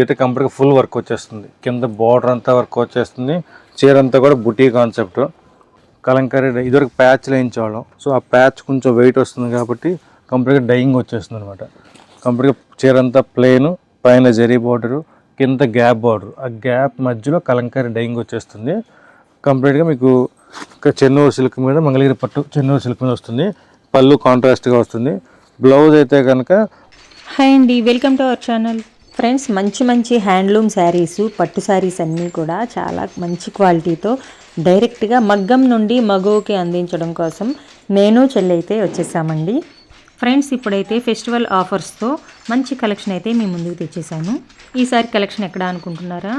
అయితే కంప్లీట్గా full work వచ్చేస్తుంది. కింద బార్డర్ అంతా వర్క్ వచ్చేస్తుంది. చీర అంతా కూడా బుటీ కాన్సెప్ట్. కలంకారీ డై- ఇదివరకు ప్యాచ్ వేయించేవాళ్ళం సో ఆ ప్యాచ్ కొంచెం వెయిట్ వస్తుంది కాబట్టి కంప్లీట్గా డైయింగ్ వచ్చేస్తుంది అనమాట కంప్లీట్గా చీర అంతా ప్లెయిన్ పైన జరీ బార్డరు కింద గ్యాప్ బార్డర్. ఆ గ్యాప్ మధ్యలో కలంకారీ డైయింగ్ వచ్చేస్తుంది. కంప్లీట్గా మీకు చెన్నూరు సిల్క్ మీద మంగళగిరి పట్టు చెన్నూరు సిల్క్ మీద వస్తుంది. పళ్ళు కాంట్రాస్ట్గా వస్తుంది. బ్లౌజ్ అయితే కనుక హాయ్ అండి. Welcome to our channel. Friends మంచి మంచి హ్యాండ్లూమ్ శారీస్ పట్టు శారీస్ అన్నీ కూడా చాలా మంచి క్వాలిటీతో డైరెక్ట్గా మగ్గం నుండి మగువుకి అందించడం కోసం నేను చెల్లి అయితే వచ్చేసామండి. ఫ్రెండ్స్ ఇప్పుడైతే ఫెస్టివల్ ఆఫర్స్తో మంచి కలెక్షన్ అయితే మీ ముందుకు తెచ్చేసాను. ఈసారి కలెక్షన్ ఎక్కడ అనుకుంటున్నారా?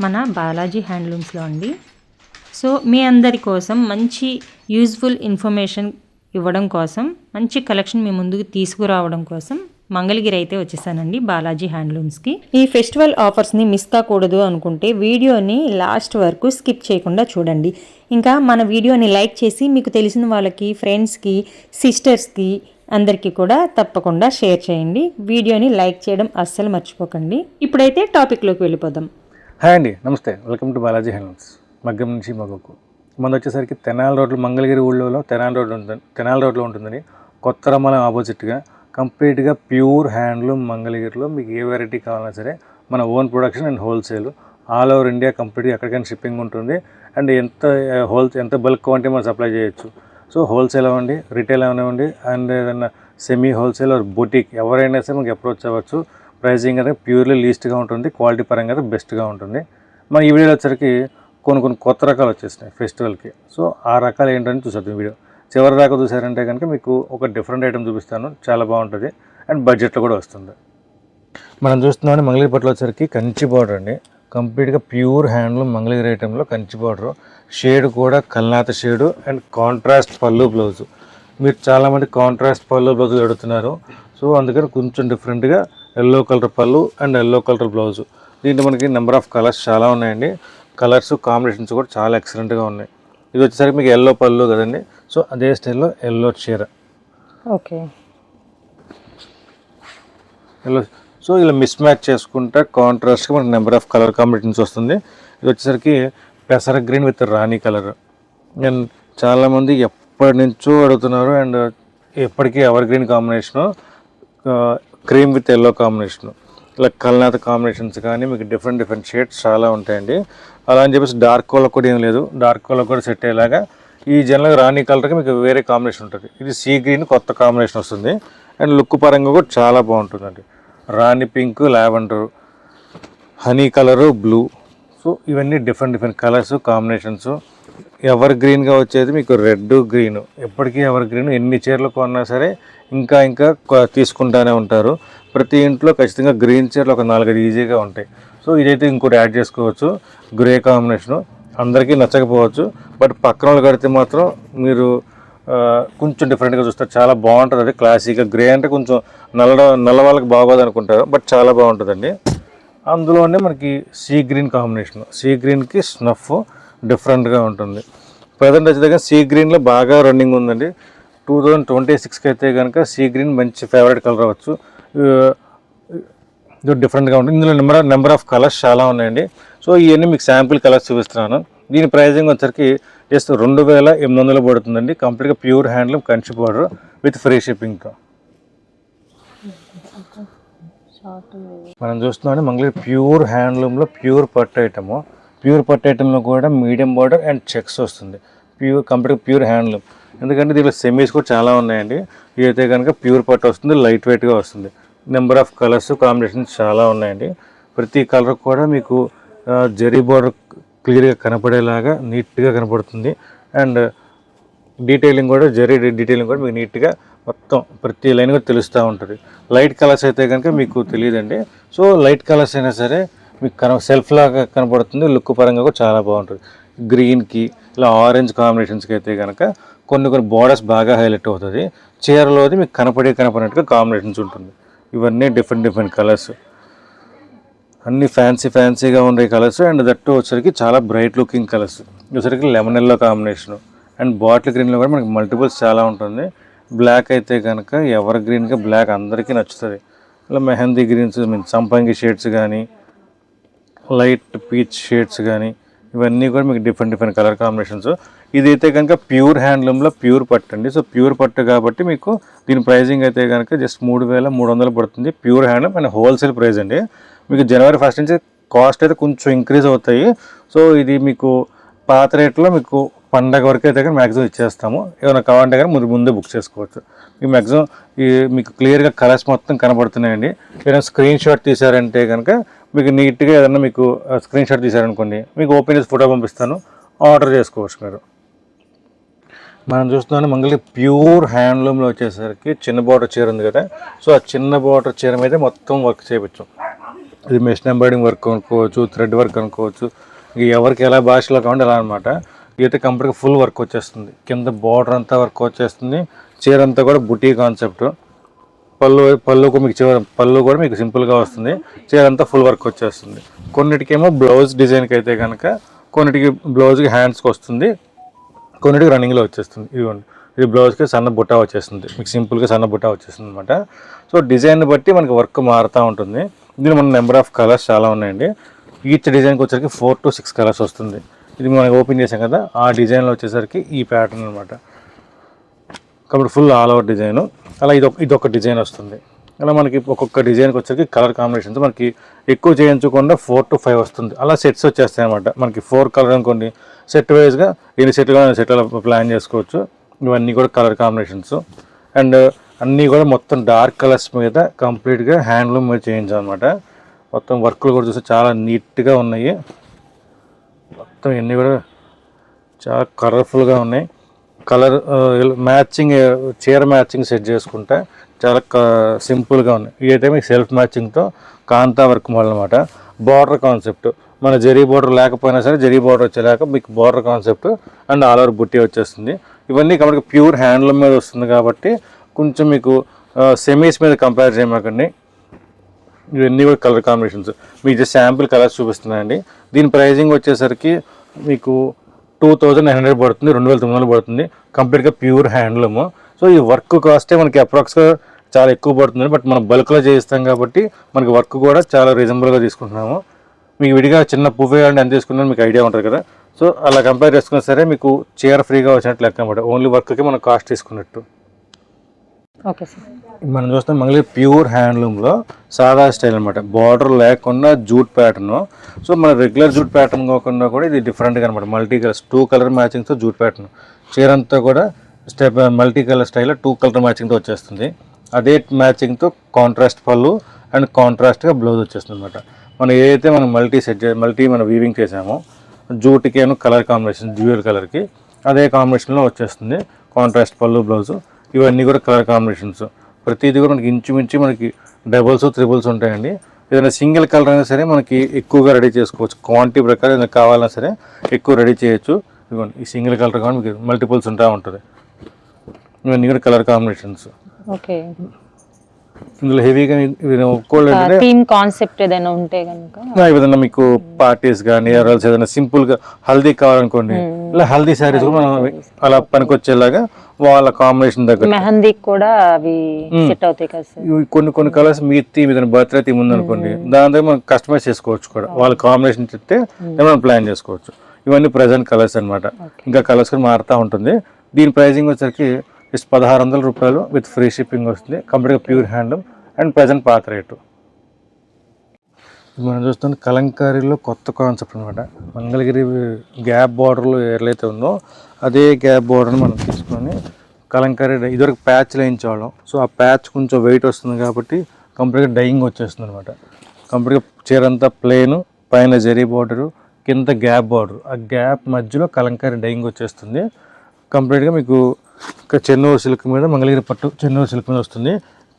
మన బాలాజీ హ్యాండ్లూమ్స్లో అండి. సో మీ అందరి కోసం మంచి యూజ్ఫుల్ ఇన్ఫర్మేషన్ ఇవ్వడం కోసం మంచి కలెక్షన్ మీ ముందుకు తీసుకురావడం కోసం మంగళగిరి అయితే వచ్చేసానండి బాలాజీ హ్యాండ్లూమ్స్కి. ఈ ఫెస్టివల్ ఆఫర్స్ని మిస్ కాకూడదు అనుకుంటే వీడియోని లాస్ట్ వరకు స్కిప్ చేయకుండా చూడండి. ఇంకా మన వీడియోని లైక్ చేసి మీకు తెలిసిన వాళ్ళకి ఫ్రెండ్స్కి సిస్టర్స్కి అందరికీ కూడా తప్పకుండా షేర్ చేయండి. వీడియోని లైక్ చేయడం అస్సలు మర్చిపోకండి. ఇప్పుడైతే టాపిక్లోకి వెళ్ళిపోదాం. హాయ్ అండి నమస్తే. Welcome to Balaji handlooms. మగ్గం నుంచి మగకు మన వచ్చేసరికి తెనాలి రోడ్లు మంగళగిరి ఊళ్ళో తెనాలి రోడ్లు ఉంటుంది తెనాలి రోడ్లో ఉంటుందని కొత్త రమ్మలం ఆపోజిట్గా కంప్లీట్గా ప్యూర్ హ్యాండ్లూమ్ మంగళగిరిలో మీకు ఏ వెరైటీ కావాలన్నా సరే మన own production and wholesale. All over India కంప్లీట్గా ఎక్కడికైనా షిప్పింగ్ ఉంటుంది. అండ్ ఎంత హోల్ ఎంత బల్క్ క్వాంటిటీ మనం సప్లై చేయొచ్చు. సో హోల్సేల్ అవ్వండి రిటైల్ అవ్వండి అండ్ ఏదైనా సెమీ హోల్సేల్ ఆర్ బొటిక్ ఎవరైనా సరే మనకి అప్రోచ్ అవ్వచ్చు. ప్రైజింగ్ అనేది ప్యూర్లీ లీస్ట్గా ఉంటుంది. క్వాలిటీ పరంగా అయితే బెస్ట్గా ఉంటుంది. మన ఈ వీడియోలో వచ్చరికి కొన్ని కొన్ని కొత్త రకాలు వచ్చేసినాయి ఫెస్టివల్కి. సో ఆ రకాలు ఏంటని చూసేద్దాం వీడియో. చివరి దాకా చూసారంటే కనుక మీకు ఒక డిఫరెంట్ ఐటమ్ చూపిస్తాను. చాలా బాగుంటుంది. అండ్ బడ్జెట్లో కూడా వస్తుంది. మనం చూస్తున్నాం మంగళగిరిపట్లో వచ్చరికి కంచి బార్డర్ అండి. కంప్లీట్గా ప్యూర్ హ్యాండ్లూమ్ మంగళగిరి ఐటెంలో కంచి బార్డరు షేడ్ కూడా కల్నాత shade and contrast pallu blouse మీరు చాలామంది కాంట్రాస్ట్ పళ్ళు బ్లౌజ్ అడుగుతున్నారు సో అందుకని కొంచెం డిఫరెంట్గా yellow colour pallu and yellow colour blouse దీంట్లో మనకి నెంబర్ ఆఫ్ కలర్స్ చాలా ఉన్నాయండి. కలర్స్ కాంబినేషన్స్ కూడా చాలా ఎక్సలెంట్గా ఉన్నాయి. ఇది వచ్చేసరికి మీకు ఎల్లో పళ్ళు కదండి. సో అదే స్టైల్లో ఎల్లో చీర. ఓకే. ఇలా సో ఇలా మిస్ మ్యాచ్ చేసుకుంటే కాంట్రాస్ట్గా మనకి నెంబర్ ఆఫ్ కలర్ కాంబినేషన్స్ వస్తుంది. ఇది వచ్చేసరికి పెసర గ్రీన్ విత్ రాణి కలర్ అండ్ చాలామంది ఎప్పటి నుంచో అడుగుతున్నారు అండ్ ఎప్పటికీ evergreen combination cream with yellow combination ఇలా కల్నాథ కాంబినేషన్స్ కానీ మీకు డిఫరెంట్ డిఫరెంట్ షేడ్స్ చాలా ఉంటాయండి. అలా అని చెప్పేసి డార్క్ కలర్ కూడా ఏం లేదు. డార్క్ కలర్ కూడా సెట్ అయ్యేలాగా ఈ జనరల్గా రాణి కలర్కి మీకు వేరే కాంబినేషన్ ఉంటుంది. ఇది సీ గ్రీన్ కొత్త కాంబినేషన్ వస్తుంది. అండ్ లుక్ పరంగా కూడా చాలా బాగుంటుందండి. రాణి pink lavender honey colour blue so ఇవన్నీ different different colours combinations ever గ్రీన్గా వచ్చేది మీకు రెడ్ గ్రీన్ ఎప్పటికీ ఎవర్ గ్రీన్ ఎన్ని చీరలు కొన్నా సరే ఇంకా ఇంకా తీసుకుంటానే ఉంటారు. ప్రతి ఇంట్లో ఖచ్చితంగా గ్రీన్ చీరలు ఒక నాలుగైదు ఈజీగా ఉంటాయి. సో ఇదైతే ఇంకోటి యాడ్ చేసుకోవచ్చు. గ్రే కాంబినేషను అందరికీ నచ్చకపోవచ్చు. బట్ పక్కన వాళ్ళు కడితే మాత్రం మీరు కొంచెం డిఫరెంట్గా చూస్తారు చాలా బాగుంటుంది అది. క్లాసిక్గా గ్రే అంటే కొంచెం నల్ల నల్ల వాళ్ళకి బాగోదు అనుకుంటారు. బట్ చాలా బాగుంటుందండి. అందులోనే మనకి సీ గ్రీన్ కాంబినేషన్ సీ గ్రీన్కి స్నఫ్ డిఫరెంట్గా ఉంటుంది. ప్రజెంట్ వచ్చేదాకా సీ గ్రీన్లో బాగా రన్నింగ్ ఉందండి. టూ థౌజండ్ ట్వంటీ సిక్స్కి అయితే కనుక సీ గ్రీన్ మంచి ఫేవరెట్ కలర్ అవ్వచ్చు ఇది డిఫరెంట్గా ఉంటుంది. ఇందులో నెంబర్ నెంబర్ ఆఫ్ కలర్స్ చాలా ఉన్నాయండి. సో ఇవన్నీ మీకు శాంపిల్ కలర్స్ చూపిస్తున్నాను. దీని ప్రైజింగ్ వచ్చరికి జస్ట్ రెండు వేల ఎనిమిది వందలు పడుతుందండి. కంప్లీట్గా pure handloom Kanchi powder with free షిప్పింగ్తో మనం చూస్తున్నాం మంగళగిరి ప్యూర్ హ్యాండ్లూమ్లో ప్యూర్ పట్టు ఐటము ప్యూర్ పట్టు ఐటెంలో కూడా మీడియం బార్డర్ అండ్ చెక్స్ వస్తుంది. ప్యూర్ కంప్లీట్గా ప్యూర్ హ్యాండ్లూమ్ ఎందుకంటే దీంట్లో సెమీస్ కూడా చాలా ఉన్నాయండి. ఇదైతే కనుక ప్యూర్ పట్టు వస్తుంది లైట్ వెయిట్గా వస్తుంది. నెంబర్ ఆఫ్ కలర్స్ కాంబినేషన్స్ చాలా ఉన్నాయండి. ప్రతి కలర్ కూడా మీకు జరీ బోర్డర్ క్లియర్గా కనపడేలాగా నీట్గా కనపడుతుంది. అండ్ డీటెయిలింగ్ కూడా జరీ డీటెయిలింగ్ కూడా మీకు నీట్గా మొత్తం ప్రతి లైన్ కూడా తెలుస్తూ ఉంటుంది. లైట్ కలర్స్ అయితే కనుక మీకు తెలియదండి. సో లైట్ కలర్స్ అయినా సరే మీకు కన సెల్ఫ్ లాగా కనపడుతుంది. లుక్ పరంగా కూడా చాలా బాగుంటుంది. గ్రీన్కి ఇలా ఆరెంజ్ కాంబినేషన్స్కి అయితే కనుక కొన్ని కొన్ని బోర్డర్స్ బాగా హైలైట్ అవుతుంది. చీరలోది మీకు కనపడే కనపడినట్టుగా కాంబినేషన్స్ ఉంటుంది. ఇవన్నీ డిఫరెంట్ డిఫరెంట్ కలర్స్ అన్ని ఫ్యాన్సీ ఫ్యాన్సీగా ఉండే కలర్స్ అండ్ దట్టు వచ్చరికి చాలా బ్రైట్ లుకింగ్ కలర్స్ వచ్చరికి lemon yellow combination and bottle గ్రీన్లో కూడా మనకి మల్టిపుల్స్ చాలా ఉంటుంది. బ్లాక్ అయితే కనుక ఎవర్ గ్రీన్గా బ్లాక్ అందరికీ నచ్చుతుంది. ఇలా మెహందీ గ్రీన్స్ మీన్ సంపంగి షేడ్స్ కానీ లైట్ పీచ్ షేడ్స్ కానీ ఇవన్నీ కూడా మీకు డిఫరెంట్ డిఫరెంట్ కలర్ కాంబినేషన్స్ ఇదైతే కనుక ప్యూర్ హ్యాండ్లూమ్లో ప్యూర్ పట్టు అండి. సో ప్యూర్ పట్టు కాబట్టి మీకు దీని ప్రైజింగ్ అయితే కనుక జస్ట్ మూడు వేల మూడు వందలు పడుతుంది. Pure handloom and wholesale price అండి. మీకు జనవరి ఫస్ట్ నుంచి కాస్ట్ అయితే కొంచెం ఇంక్రీజ్ అవుతాయి. సో ఇది మీకు పాత రేట్లో మీకు పండగ వరకు అయితే కానీ మ్యాక్సిమం ఇచ్చేస్తాము. ఏమైనా కావాలంటే కానీ ముందు ముందే బుక్ చేసుకోవచ్చు. ఈ మ్యాక్సిమం ఈ మీకు క్లియర్గా కలర్స్ మొత్తం కనబడుతున్నాయండి. ఏదైనా స్క్రీన్ షాట్ తీసారంటే కనుక మీకు నీట్గా ఏదైనా మీకు స్క్రీన్ షాట్ తీసారనుకోండి మీకు ఓపెన్ చేసి ఫోటో పంపిస్తాను ఆర్డర్ చేసుకోవచ్చు మీరు. మనం చూస్తున్నాం మంగళి ప్యూర్ హ్యాండ్లూమ్లో వచ్చేసరికి చిన్న బార్డర్ చీర ఉంది కదా సో ఆ చిన్న బార్డర్ చీర మీద మొత్తం వర్క్ చేయవచ్చు ఇది మెషిన్ ఎంబ్రాయిడింగ్ వర్క్ అనుకోవచ్చు థ్రెడ్ వర్క్ అనుకోవచ్చు ఇక ఎవరికి ఎలా భాషలో కావాలి అలా అనమాట ఇదైతే కంప్లీట్గా ఫుల్ వర్క్ వచ్చేస్తుంది. కింద బార్డర్ అంతా వర్క్ వచ్చేస్తుంది. చీర అంతా కూడా బుటీ కాన్సెప్ట్ పళ్ళు పళ్ళు మీకు చివరి పళ్ళు కూడా మీకు సింపుల్గా వస్తుంది. చీరంతా ఫుల్ వర్క్ వచ్చేస్తుంది. కొన్నిటికేమో బ్లౌజ్ డిజైన్కి అయితే కనుక కొన్నిటికి బ్లౌజ్కి హ్యాండ్స్కి వస్తుంది. కొన్నిటికి రన్నింగ్లో వచ్చేస్తుంది. ఇదిగోండి. ఇది బ్లౌజ్కి సన్న బుట్ట వచ్చేస్తుంది. మీకు సింపుల్గా సన్న బుట్ట వచ్చేస్తుంది అనమాట సో డిజైన్ బట్టి మనకి వర్క్ మారుతూ ఉంటుంది. దీని మన నెంబర్ ఆఫ్ కలర్స్ చాలా ఉన్నాయండి. ఈచ్ డిజైన్కి వచ్చేసరికి ఫోర్ టు సిక్స్ కలర్స్ వస్తుంది. ఇది మనం ఓపెన్ చేసాం కదా ఆ డిజైన్లో వచ్చేసరికి ఈ ప్యాటర్న్ అనమాట కాబట్టి ఫుల్ ఆల్ ఓవర్ డిజైన్ అలా ఇది ఇది ఒక డిజైన్ వస్తుంది. అలా మనకి ఒక్కొక్క డిజైన్కి వచ్చేసరికి కలర్ కాంబినేషన్స్ మనకి ఎక్కువ చేయించకుండా ఫోర్ టు ఫైవ్ వస్తుంది. అలా సెట్స్ వచ్చేస్తాయి అనమాట మనకి ఫోర్ కలర్ అనుకోండి సెట్ వైజ్గా ఎన్ని సెట్లు సెట్లు ప్లాన్ చేసుకోవచ్చు. ఇవన్నీ కూడా కలర్ కాంబినేషన్స్ అండ్ అన్నీ కూడా మొత్తం డార్క్ కలర్స్ మీద కంప్లీట్గా హ్యాండ్లూమ్ మీద చేయించాలన్నమాట. మొత్తం వర్క్లు కూడా చూస్తే చాలా నీట్గా ఉన్నాయి. మొత్తం ఇవన్నీ కూడా చాలా కలర్ఫుల్గా ఉన్నాయి. కలర్ మ్యాచింగ్ చీర మ్యాచింగ్ సెట్ చేసుకుంటే చాలా సింపుల్గా ఉన్నాయి ఇదైతే మీకు సెల్ఫ్ మ్యాచింగ్తో కాంతా వర్క్ మోడల్ అనమాట బార్డర్ కాన్సెప్ట్. మన జరీ బార్డర్ లేకపోయినా సరే జరీ బార్డర్ వచ్చేలాక మీకు border concept and all over buti వచ్చేస్తుంది. ఇవన్నీ కాబట్టి ప్యూర్ హ్యాండ్లూమ్ మీద వస్తుంది కాబట్టి కొంచెం మీకు సెమీస్ మీద కంపేర్ చేయమాకండి. ఇవన్నీ కూడా కలర్ కాంబినేషన్స్. మీకు జస్ట్ శాంపుల్ కలర్స్ చూపిస్తున్నాయండి. దీని ప్రైజింగ్ వచ్చేసరికి మీకు టూ థౌజండ్ నైన్ హండ్రెడ్ పడుతుంది రెండు వేల తొమ్మిది వందలు పడుతుంది. కంప్లీట్గా ప్యూర్ హ్యాండ్లూమ్ సో ఈ వర్క్ కాస్టే మనకి అప్రాక్స్గా చాలా ఎక్కువ పడుతుంది. బట్ మనం బల్క్లో చేయిస్తాం కాబట్టి మనకి వర్క్ కూడా చాలా రీజనబుల్గా తీసుకుంటున్నాము. మీకు విడిగా చిన్న పువ్వు అంటే ఎంత తీసుకున్నా మీకు ఐడియా ఉంటుంది కదా. సో అలా కంపేర్ చేసుకున్నా సరే మీకు చీర ఫ్రీగా వచ్చినట్లు లెక్క అనమాట ఓన్లీ వర్క్కి మనం కాస్ట్ తీసుకున్నట్టు. Okay sir. ఇది మనం చూస్తాం మంగళగిరి ప్యూర్ హ్యాండ్లూమ్లో సాదా స్టైల్ అనమాట బార్డర్ లేకుండా జూట్ ప్యాటర్న్. సో మన రెగ్యులర్ జూట్ ప్యాటర్న్ కాకుండా కూడా ఇది డిఫరెంట్గా అనమాట మల్టీ కలర్స్ టూ కలర్ మ్యాచింగ్తో జూట్ ప్యాటర్న్. చీర అంతా కూడా స్టెప్ మల్టీ కలర్ స్టైల్లో టూ కలర్ మ్యాచింగ్తో వచ్చేస్తుంది. అదే మ్యాచింగ్తో కాంట్రాస్ట్ పళ్ళు అండ్ కాంట్రాస్ట్గా బ్లౌజ్ వచ్చేస్తుంది అనమాట మనం ఏదైతే మనం మల్టీ సెట్ మల్టీ మనం వీవింగ్ చేసామో జూట్కి కలర్ కాంబినేషన్ డ్యూయల్ కలర్కి అదే కాంబినేషన్లో వచ్చేస్తుంది. కాంట్రాస్ట్ పళ్ళు బ్లౌజు. ఇవన్నీ కూడా కలర్ కాంబినేషన్స్. ప్రతిదీ కూడా మనకి ఇంచుమించు మనకి డబుల్స్ త్రిబుల్స్ ఉంటాయండి. ఏదైనా సింగిల్ కలర్ అయినా సరే మనకి ఎక్కువగా రెడీ చేసుకోవచ్చు. క్వాంటిటీ ప్రకారం ఏదైనా కావాలన్నా సరే ఎక్కువ రెడీ చేయొచ్చు. ఇదిగోండి ఈ సింగిల్ కలర్ కానీ మీకు మల్టిపుల్స్ ఉంటా ఉంటుంది. ఇవన్నీ కూడా కలర్ కాంబినేషన్స్. ఓకే. ఇందులో హెవీగా థీమ్ కాన్సెప్ట్ ఏదైనా ఉంటే కనుక ఏదైనా మీకు పార్టీస్ కానీ ఎవరైనా ఏదైనా సింపుల్గా హల్దీ కావాలనుకోండి ఇలా హల్దీ శారీస్ కూడా మనం అలా పనికొచ్చేలాగా వాళ్ళ కాంబినేషన్ దగ్గర. మెహందీకి కూడా అవి సెట్ అవుతాయి కదా కొన్ని కొన్ని కలర్స్ మీ థీమ్ ఏదైనా బర్త్డే థీమ్ ఉందనుకోండి దాని దగ్గర మనం కస్టమైజ్ చేసుకోవచ్చు కూడా. వాళ్ళ కాంబినేషన్ చెప్తే మనం ప్లాన్ చేసుకోవచ్చు. ఇవన్నీ ప్రజెంట్ కలర్స్ అన్నమాట. ఇంకా కలర్స్ కూడా మారుతూ ఉంటుంది. దీని ప్రైజింగ్ వచ్చేసరికి జస్ట్ పదహారు వందల రూపాయలు విత్ ఫ్రీ షిప్పింగ్ వస్తుంది. కంప్లీట్గా ప్యూర్ హ్యాండ్లూమ్ అండ్ ప్రజెంట్ పాత రేటు మనం చూస్తున్న కలంకారీలో కొత్త కాన్సెప్ట్ అనమాట మంగళగిరి గ్యాప్ బార్డర్లో ఎట్లయితే ఉందో అదే గ్యాప్ బార్డర్ని మనం తీసుకొని కలంకారీ డై- ఇదివరకు ప్యాచ్ వేయించేవాళ్ళం సో ఆ ప్యాచ్ కొంచెం వెయిట్ వస్తుంది కాబట్టి కంప్లీట్గా డైయింగ్ వచ్చేస్తుంది అనమాట కంప్లీట్గా చీర అంతా ప్లేను పైన జరీ బార్డరు కింద గ్యాప్ బార్డర్ ఆ గ్యాప్ మధ్యలో కలంకారీ డైయింగ్ వచ్చేస్తుంది. కంప్లీట్గా మీకు ఒక చెన్నూరు సిల్క్ మీద మంగళగిరి పట్టు చెన్నూరు సిల్క్ మీద వస్తుంది.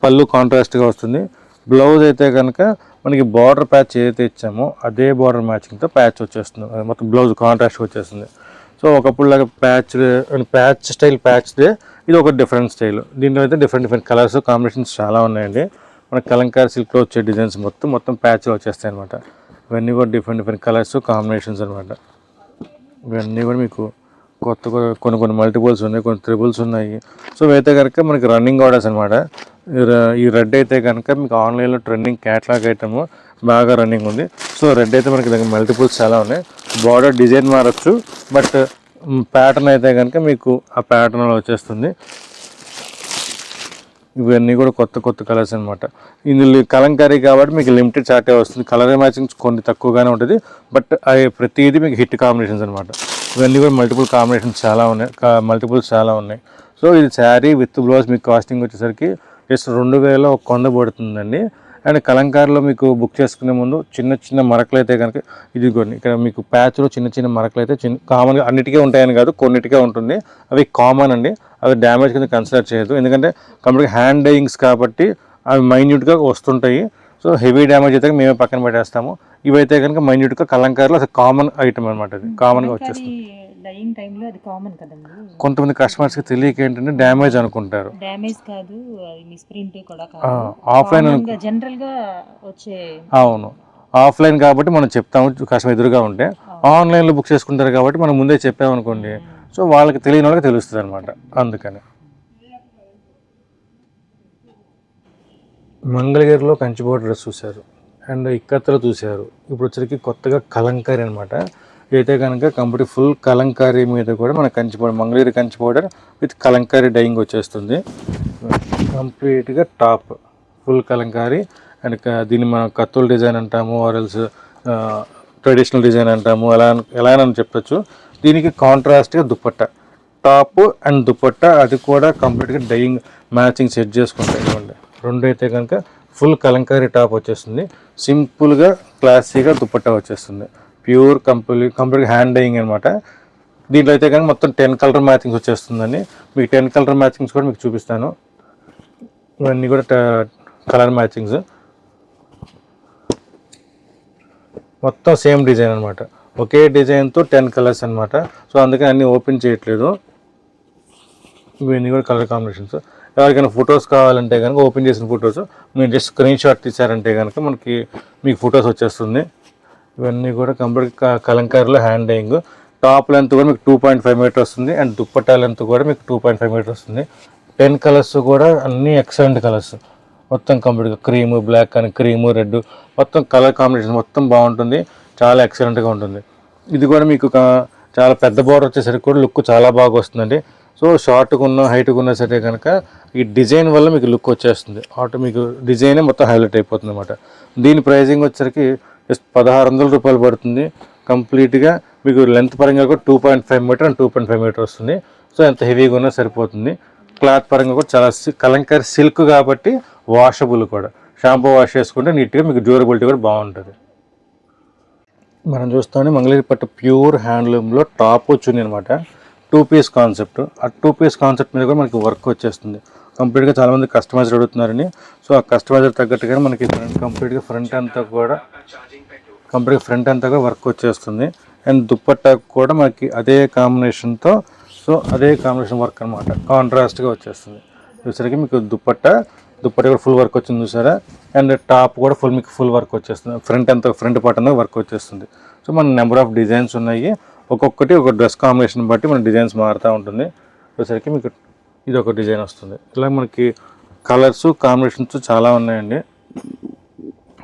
పళ్ళు కాంట్రాస్ట్గా వస్తుంది. బ్లౌజ్ అయితే కనుక మనకి బార్డర్ ప్యాచ్ ఏదైతే ఇచ్చామో అదే బార్డర్ మ్యాచింగ్తో ప్యాచ్ వచ్చేస్తుంది. మొత్తం బ్లౌజ్ కాంట్రాస్ట్ వచ్చేస్తుంది. సో ఒకప్పుడు లాగా ప్యాచ్ ప్యాచ్ స్టైల్ ప్యాచ్దే ఇది ఒక డిఫరెంట్ స్టైల్. దీంట్లో అయితే డిఫరెంట్ డిఫరెంట్ కలర్స్ కాంబినేషన్స్ చాలా ఉన్నాయండి. మన కలంకారీ సిల్క్లో వచ్చే డిజైన్స్ మొత్తం మొత్తం ప్యాచ్లో వచ్చేస్తాయి అనమాట ఇవన్నీ కూడా డిఫరెంట్ డిఫరెంట్ కలర్స్ కాంబినేషన్స్ అనమాట ఇవన్నీ కూడా మీకు కొత్త కొన్ని కొన్ని మల్టిపుల్స్ ఉన్నాయి కొన్ని త్రిబుల్స్ ఉన్నాయి. సో అయితే కనుక మనకి రన్నింగ్ ఆర్డర్స్ అనమాట ఈ ర- ఈ రెడ్ అయితే కనుక మీకు ఆన్లైన్లో ట్రెండింగ్ క్యాట్లాగ్ ఐటమ్ బాగా రన్నింగ్ ఉంది. సో రెడ్ అయితే మనకి దగ్గర మల్టిపుల్స్ చాలా ఉన్నాయి. బార్డర్ డిజైన్ మారచ్చు బట్ ప్యాటర్న్ అయితే కనుక మీకు ఆ ప్యాటర్న్లో వచ్చేస్తుంది. ఇవన్నీ కూడా కొత్త కొత్త కలర్స్ అనమాట ఇందులో కలంకారీ కాబట్టి మీకు లిమిటెడ్ చార్టే వస్తుంది. కలర్ మ్యాచింగ్ కొన్ని తక్కువగానే ఉంటుంది. బట్ అవి ప్రతిదీ మీకు హిట్ కాంబినేషన్స్ అనమాట ఇవన్నీ కూడా మల్టిపుల్ కాంబినేషన్స్ చాలా ఉన్నాయి. మల్టిపుల్స్ చాలా ఉన్నాయి. సో ఇది శారీ విత్ బ్లౌజ్ మీకు కాస్టింగ్ వచ్చేసరికి జస్ట్ రెండు వేల ఒక కొండ పడుతుందండి. అండ్ కలంకారీలో మీకు బుక్ చేసుకునే ముందు చిన్న చిన్న మరకలు అయితే కనుక ఇది కొన్ని ఇక్కడ మీకు ప్యాచ్లో చిన్న చిన్న మరకలు అయితే చిన్న కామన్గా అన్నిటికీ ఉంటాయని కాదు కొన్నిటికే ఉంటుంది. అవి కామన్ అండి. అవి డ్యామేజ్ కింద కన్సిడర్ చేయదు ఎందుకంటే కంప్లీట్గా హ్యాండ్ డైయింగ్స్ కాబట్టి అవి మైన్యూట్గా వస్తుంటాయి. సో హెవీ డ్యామేజ్ అయితే మేమే పక్కన పెట్టేస్తాము. ఇవైతే కనుక మైన్యూట్గా కలంకారీలో అసలు కామన్ ఐటమ్ అనమాట అది. కామన్గా వచ్చేస్తుంది. డైయింగ్ టైంలో అది కామన్ కదండి. కొంతమంది కస్టమర్స్కి తెలియక ఏంటంటే డ్యామేజ్ అనుకుంటారు. డ్యామేజ్ కాదు అది మిస్ప్రింట్ కూడా ఆ, ఆఫ్లైన్ కాదు జనరల్గా వచ్చే అవును. ఆఫ్లైన్ కాబట్టి మనం చెప్తాము కష్టం ఎదురుగా ఉంటే. ఆన్లైన్లో బుక్ చేసుకుంటారు కాబట్టి మనం ముందే చెప్పామనుకోండి. సో వాళ్ళకి తెలియని వాళ్ళకి తెలుస్తుంది అనమాట అందుకని. మంగళగిరిలో కంచిబోర్డ్ డ్రెస్ చూశారు. అండ్ ఇక్కత్తులు చూశారు. ఇప్పుడు వచ్చరికి కొత్తగా కలంకారీ అనమాట అయితే కనుక కంప్లీట్ ఫుల్ కలంకారీ మీద కూడా మన Kanchi powder Mangalagiri Kanchi powder with Kalamkari dyeing వచ్చేస్తుంది. కంప్లీట్గా టాప్. ఫుల్ కలంకారీ. అండ్ దీన్ని మనం కత్తుల డిజైన్ అంటాము ఆర్ఎల్స్ ట్రెడిషనల్ డిజైన్ అంటాము ఎలా ఎలా అని చెప్పొచ్చు. దీనికి కాంట్రాస్ట్గా దుప్పట్ట. టాప్ అండ్ దుప్పట్ట అది కూడా కంప్లీట్గా డైయింగ్ మ్యాచింగ్ సెట్ చేసుకుంటాయి ఇవ్వండి. రెండు అయితే కనుక ఫుల్ కలంకారీ టాప్ వచ్చేస్తుంది. సింపుల్గా క్లాసీగా దుప్పట్ట వచ్చేస్తుంది. Pure complete complete hand dyeing అనమాట దీంట్లో అయితే కనుక మొత్తం టెన్ కలర్ మ్యాచింగ్స్ వచ్చేస్తుందని మీకు టెన్ కలర్ మ్యాచింగ్స్ కూడా మీకు చూపిస్తాను. ఇవన్నీ కూడా కలర్ మ్యాచింగ్స్. మొత్తం సేమ్ డిజైన్ అనమాట ఒకే డిజైన్తో టెన్ కలర్స్ అనమాట సో అందుకని అన్నీ ఓపెన్ చేయట్లేదు. ఇవన్నీ కూడా కలర్ కాంబినేషన్స్ ఎవరికైనా ఫొటోస్ కావాలంటే కనుక ఓపెన్ చేసిన ఫొటోస్ మీరు జస్ట్ స్క్రీన్ షాట్ తీసారంటే కనుక మనకి మీకు ఫొటోస్ వచ్చేస్తుంది. ఇవన్నీ కూడా కంప్లీట్ కలంకారీలో హ్యాండ్ డైయింగ్ టాప్ లెంత్ కూడా మీకు టూ పాయింట్ ఫైవ్ మీటర్ వస్తుంది. అండ్ దుప్పట్టా లెంత్ కూడా మీకు టూ పాయింట్ ఫైవ్ మీటర్ వస్తుంది. టెన్ కలర్స్ కూడా అన్ని ఎక్సలెంట్ కలర్స్ మొత్తం కంప్లీట్గా క్రీము బ్లాక్ అని క్రీము రెడ్ మొత్తం కలర్ కాంబినేషన్ మొత్తం బాగుంటుంది. చాలా ఎక్సలెంట్గా ఉంటుంది. ఇది కూడా మీకు చాలా పెద్ద బోర్డర్ వచ్చేసరికి కూడా లుక్ చాలా బాగా వస్తుందండి. సో షార్ట్గా ఉన్న హైట్గా ఉన్నా సరే కనుక ఈ డిజైన్ వల్ల మీకు లుక్ వచ్చేస్తుంది. ఆటో మీకు డిజైనే మొత్తం హైలైట్ అయిపోతుంది అనమాట దీని ప్రైజింగ్ వచ్చేసరికి జస్ట్ పదహారు వందల రూపాయలు పడుతుంది. కంప్లీట్గా మీకు లెంత్ పరంగా కూడా two point five metre and two point five metre వస్తుంది. సో ఎంత హెవీగా ఉన్నా సరిపోతుంది. క్లాత్ పరంగా కూడా చాలా కలంకారీ సిల్క్ కాబట్టి వాషబుల్ కూడా. షాంపూ వాష్ చేసుకుంటే నీట్గా మీకు డ్యూరబిలిటీ కూడా బాగుంటుంది. మనం చూస్తామని మంగళగిరి పట్టు ప్యూర్ హ్యాండ్లూమ్లో టాప్ వచ్చింది అనమాట టూ పీస్ కాన్సెప్ట్ ఆ టూ పీస్ కాన్సెప్ట్ మీద కూడా మనకి వర్క్ వచ్చేస్తుంది. కంప్లీట్గా చాలామంది కస్టమైజర్ అడుగుతున్నారని. సో ఆ కస్టమైజర్ తగ్గట్టుగా మనకి ఫ్రంట్ కంప్లీట్గా ఫ్రంట్ అంతా కూడా కంప్లీట్గా ఫ్రంట్ అంతా కూడా వర్క్ వచ్చేస్తుంది. అండ్ దుప్పట్టా కూడా మనకి అదే కాంబినేషన్తో సో అదే కాంబినేషన్ వర్క్ అనమాట కాంట్రాస్ట్గా వచ్చేస్తుంది. చూసరికి మీకు దుప్పట్టా దుప్పటి కూడా ఫుల్ వర్క్ వచ్చింది చూసారా? అండ్ టాప్ కూడా ఫుల్ మీకు ఫుల్ వర్క్ వచ్చేస్తుంది. ఫ్రంట్ అంతా ఫ్రంట్ పార్ట్ అంతా వర్క్ వచ్చేస్తుంది. సో మన నెంబర్ ఆఫ్ డిజైన్స్ ఉన్నాయి. ఒక్కొక్కటి ఒక డ్రెస్ కాంబినేషన్ బట్టి మన డిజైన్స్ మారుతూ ఉంటుంది. వచ్చేసరికి మీకు ఇది ఒక డిజైన్ వస్తుంది. ఇలా మనకి కలర్స్ కాంబినేషన్స్ చాలా ఉన్నాయండి.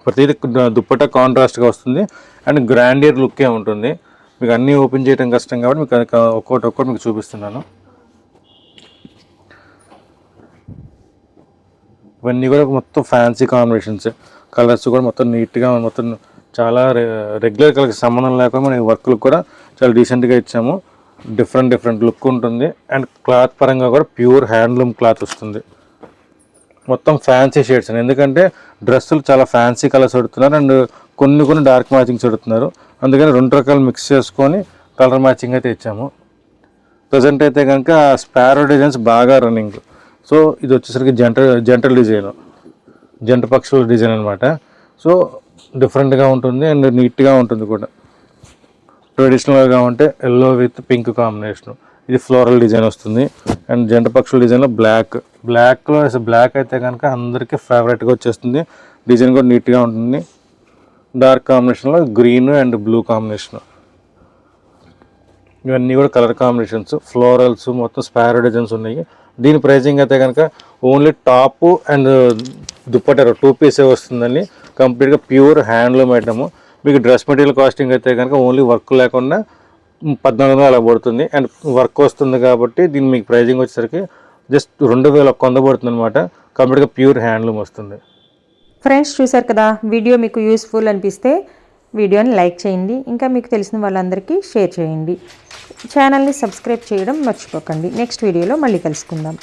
ప్రతిదీ దుప్పట కాంట్రాస్ట్గా వస్తుంది. అండ్ గ్రాండియర్ లుక్కే ఉంటుంది. మీకు అన్నీ ఓపెన్ చేయడం కష్టం కాబట్టి మీకు ఒక్కొక్కటి ఒక్కొక్కటి మీకు చూపిస్తున్నాను. ఇవన్నీ కూడా మొత్తం ఫ్యాన్సీ కాంబినేషన్స్ కలర్స్ కూడా మొత్తం నీట్గా మొత్తం చాలా రెగ్యులర్ కలర్కి సంబంధం లేకుండా మన వర్క్లు కూడా చాలా డీసెంట్గా ఇచ్చాము. డిఫరెంట్ డిఫరెంట్ లుక్ ఉంటుంది. అండ్ క్లాత్ పరంగా కూడా ప్యూర్ హ్యాండ్లూమ్ క్లాత్ వస్తుంది. మొత్తం ఫ్యాన్సీ షేడ్స్ అండి. ఎందుకంటే డ్రెస్సులు చాలా ఫ్యాన్సీ కలర్స్ పెడుతున్నారు అండ్ కొన్ని కొన్ని డార్క్ మ్యాచింగ్స్ పెడుతున్నారు అందుకని రెండు రకాలు మిక్స్ చేసుకొని కలర్ మ్యాచింగ్ అయితే ఇచ్చాము. ప్రజెంట్ అయితే కనుక స్పారో డిజైన్స్ బాగా రన్నింగ్ సో ఇది వచ్చేసరికి జంట జంటల్ డిజైన్. జంట పక్షుల డిజైన్ అనమాట సో డిఫరెంట్గా ఉంటుంది అండ్ నీట్గా ఉంటుంది కూడా. ట్రెడిషనల్గా ఉంటే ఎల్లో విత్ పింక్ కాంబినేషన్. ఇది ఫ్లోరల్ డిజైన్ వస్తుంది. అండ్ జంట పక్షుల డిజైన్లో బ్లాక్. బ్లాక్లో బ్లాక్ అయితే కనుక అందరికీ ఫేవరెట్గా వచ్చేస్తుంది. డిజైన్ కూడా నీట్గా ఉంటుంది. డార్క్ కాంబినేషన్లో గ్రీన్ అండ్ బ్లూ కాంబినేషన్. ఇవన్నీ కూడా కలర్ కాంబినేషన్స్. ఫ్లోరల్స్ మొత్తం స్పారో డిజైన్స్ ఉన్నాయి. దీని ప్రైజింగ్ అయితే కనుక ఓన్లీ టాప్ అండ్ దుప్పటారు టూ పీసే వస్తుందండి. కంప్లీట్గా ప్యూర్ హ్యాండ్లూమ్ ఐటమ్. మీకు డ్రెస్ మెటీరియల్ కాస్టింగ్ అయితే కనుక ఓన్లీ వర్క్ లేకుండా పద్నాలుగు వందలు అలా పడుతుంది. అండ్ వర్క్ వస్తుంది కాబట్టి దీని మీకు ప్రైజింగ్ వచ్చేసరికి జస్ట్ రెండు వేల కొంద పడుతుంది అనమాట కంప్లీట్గా ప్యూర్ హ్యాండ్లూమ్ వస్తుంది. ఫ్రెండ్స్ చూసారు కదా వీడియో మీకు యూస్ఫుల్ అనిపిస్తే వీడియోని లైక్ చేయండి. ఇంకా మీకు తెలిసిన వాళ్ళందరికీ షేర్ చేయండి. ఛానల్ని సబ్స్క్రైబ్ చేయడం మర్చిపోకండి. నెక్స్ట్ వీడియోలో మళ్ళీ కలుసుకుందాం.